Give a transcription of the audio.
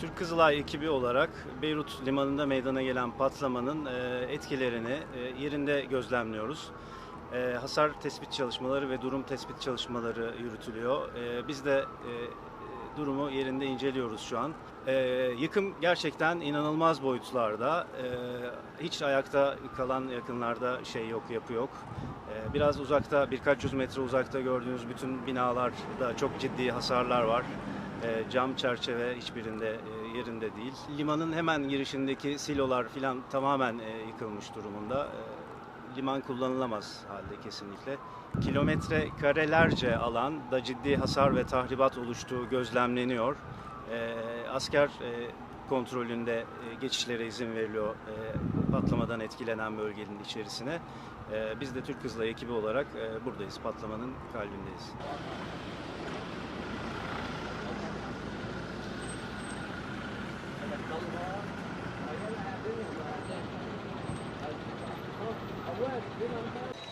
Türk Kızılay ekibi olarak Beyrut limanında meydana gelen patlamanın e, etkilerini e, yerinde gözlemliyoruz. E, Hasar tespit çalışmaları ve durum tespit çalışmaları yürütülüyor. Biz de durumu yerinde inceliyoruz şu an. Yıkım gerçekten inanılmaz boyutlarda. Hiç ayakta kalan yakınlarda şey yok, yapı yok. Biraz uzakta, birkaç yüz metre uzakta gördüğünüz bütün binalarda çok ciddi hasarlar var. E, cam çerçeve hiçbirinde e, yerinde değil. Limanın hemen girişindeki silolar filan tamamen e, yıkılmış durumunda. Liman kullanılamaz halde kesinlikle. Kilometre karelerce alan da ciddi hasar ve tahribat oluştuğu gözlemleniyor. Asker kontrolünde geçişlere izin veriliyor patlamadan etkilenen bölgenin içerisine. Biz de Türk Kızılay ekibi olarak buradayız, patlamanın kalbindeyiz. Well, you know,